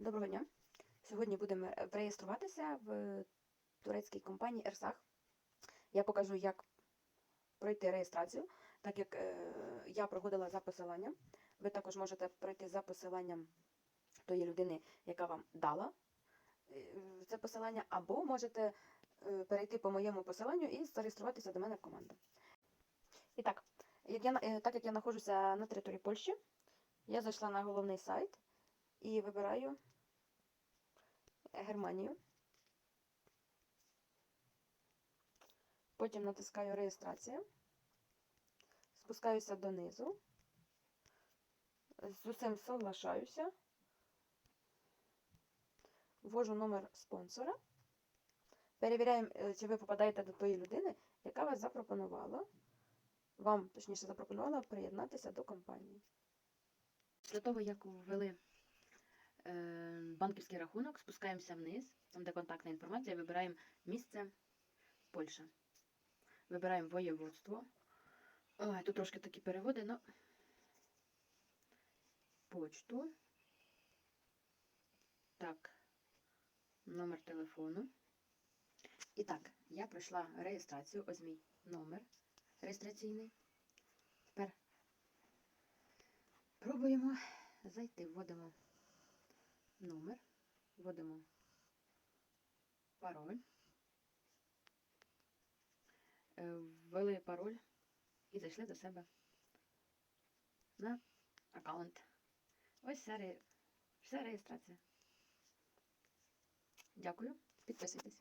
Доброго дня. Сьогодні будемо е, реєструватися в турецькій компанії Ерсах. Я покажу, як пройти реєстрацію, так як е, я проходила за посиланням. Ви також можете пройти за посиланням тої людини, яка вам дала е, це посилання, або можете перейти по моєму посиланню і зареєструватися до мене в команду. І так, так як я знаходжуся на території Польщі, я зайшла на головний сайт і вибираю Германію. Потім натискаю реєстрація. Спускаюся донизу. З усім соглашаюся. Ввожу номер спонсора. Перевіряємо, е, чи ви попадаєте до тої людини, яка вас запропонувала. Вам, точніше, запропонувала приєднатися до компанії. Після того, як ввели банківський рахунок, спускаємося вниз, там де контактна інформація, вибираємо місце Польща. Вибираємо воєводство. Ой, тут трошки такі переводи, но почту. Так, номер телефону. І так, я пройшла реєстрацію. Ось мій номер реєстраційний. Тепер пробуємо зайти, вводимо номер, вводимо пароль. Е, Ввели пароль і зайшли до себе на аккаунт. Ось вся, ре- вся реєстрація. Дякую. Підписуйтесь.